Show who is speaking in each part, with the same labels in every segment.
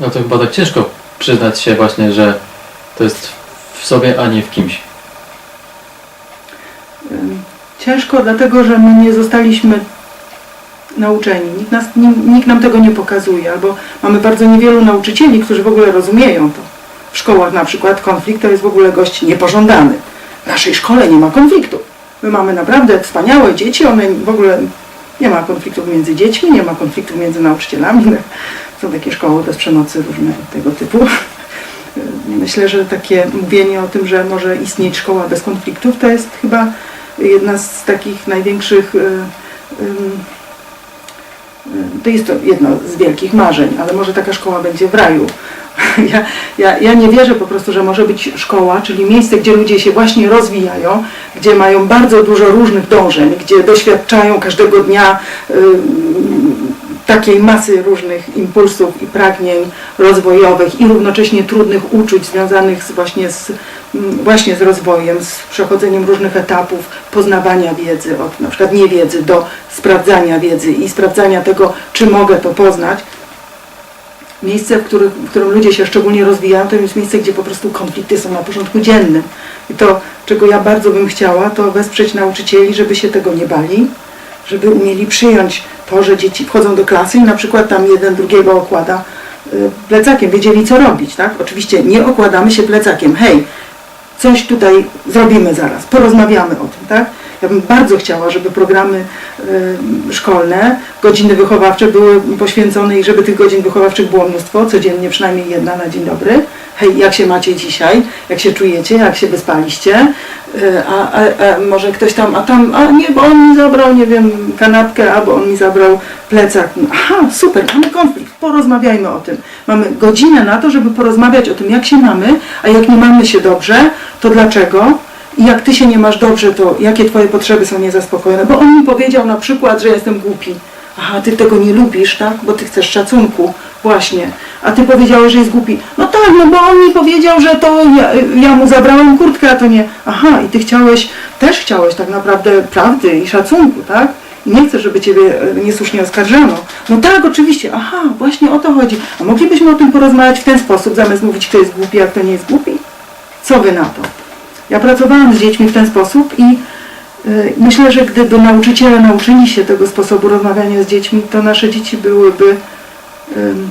Speaker 1: No to chyba tak ciężko przyznać się właśnie, że to jest w sobie, a nie w kimś.
Speaker 2: Ciężko, dlatego że my nie zostaliśmy nauczeni. Nikt, nas, ni- nikt nam tego nie pokazuje, albo mamy bardzo niewielu nauczycieli, którzy w ogóle rozumieją to. W szkołach na przykład konflikt to jest w ogóle gość niepożądany. W naszej szkole nie ma konfliktu. My mamy naprawdę wspaniałe dzieci, one w ogóle nie ma konfliktów między dziećmi, nie ma konfliktów między nauczycielami. Są takie szkoły bez przemocy różne tego typu. Myślę, że takie mówienie o tym, że może istnieć szkoła bez konfliktów, to jest chyba jedna z takich największych. ym, y, To jest to jedno z wielkich marzeń, ale może taka szkoła będzie w raju. Ja, ja, ja nie wierzę po prostu, że może być szkoła, czyli miejsce, gdzie ludzie się właśnie rozwijają, gdzie mają bardzo dużo różnych dążeń, gdzie doświadczają każdego dnia takiej masy różnych impulsów i pragnień rozwojowych i równocześnie trudnych uczuć związanych z właśnie, z, mm, właśnie z rozwojem, z przechodzeniem różnych etapów poznawania wiedzy, od na przykład niewiedzy do sprawdzania wiedzy i sprawdzania tego, czy mogę to poznać. Miejsce, w, których, w którym ludzie się szczególnie rozwijają, to jest miejsce, gdzie po prostu konflikty są na porządku dziennym. I to, czego ja bardzo bym chciała, to wesprzeć nauczycieli, żeby się tego nie bali, żeby umieli przyjąć to, że dzieci wchodzą do klasy i na przykład tam jeden drugiego okłada y, plecakiem, wiedzieli co robić, tak? Oczywiście nie okładamy się plecakiem, hej, coś tutaj zrobimy zaraz, porozmawiamy o tym, tak? Ja bym bardzo chciała, żeby programy szkolne, godziny wychowawcze były poświęcone i żeby tych godzin wychowawczych było mnóstwo, codziennie przynajmniej jedna na dzień dobry. Hej, jak się macie dzisiaj? Jak się czujecie? Jak się wyspaliście? Y, a, a, a może ktoś tam, a tam, a nie, bo on mi zabrał, nie wiem, kanapkę, albo on mi zabrał plecak. Aha, super, mamy konflikt, porozmawiajmy o tym. Mamy godzinę na to, żeby porozmawiać o tym, jak się mamy, a jak nie mamy się dobrze, to dlaczego? I jak ty się nie masz dobrze, to jakie twoje potrzeby są niezaspokojone? Bo on mi powiedział na przykład, że jestem głupi. Aha, ty tego nie lubisz, tak? Bo ty chcesz szacunku. Właśnie. A ty powiedziałeś, że jest głupi. No tak, no bo on mi powiedział, że to ja, ja mu zabrałem kurtkę, a to nie. Aha, i ty chciałeś, też chciałeś tak naprawdę prawdy i szacunku, tak? I nie chcę, żeby ciebie e, niesłusznie oskarżano. No tak, oczywiście. Aha, właśnie o to chodzi. A moglibyśmy o tym porozmawiać w ten sposób, zamiast mówić, kto jest głupi, a kto nie jest głupi? Co wy na to? Ja pracowałam z dziećmi w ten sposób i y, myślę, że gdyby nauczyciele nauczyli się tego sposobu rozmawiania z dziećmi, to nasze dzieci byłyby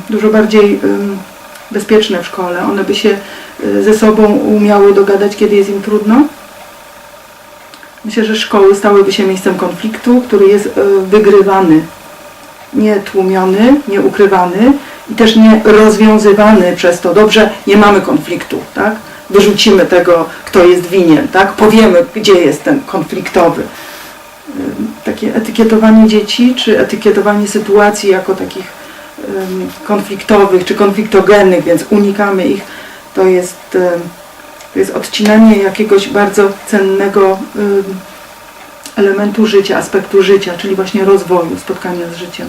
Speaker 2: dużo bardziej bezpieczne w szkole. One by się y, ze sobą umiały dogadać, kiedy jest im trudno. Myślę, że szkoły stałyby się miejscem konfliktu, który jest y, wygrywany, nie tłumiony, nie ukrywany i też nie rozwiązywany przez to. Dobrze, nie mamy konfliktu, tak? Wyrzucimy tego, kto jest winien, tak? Powiemy, gdzie jest ten konfliktowy. Takie etykietowanie dzieci, czy etykietowanie sytuacji jako takich konfliktowych, czy konfliktogennych, więc unikamy ich, to jest, to jest odcinanie jakiegoś bardzo cennego elementu życia, aspektu życia, czyli właśnie rozwoju, spotkania z życiem.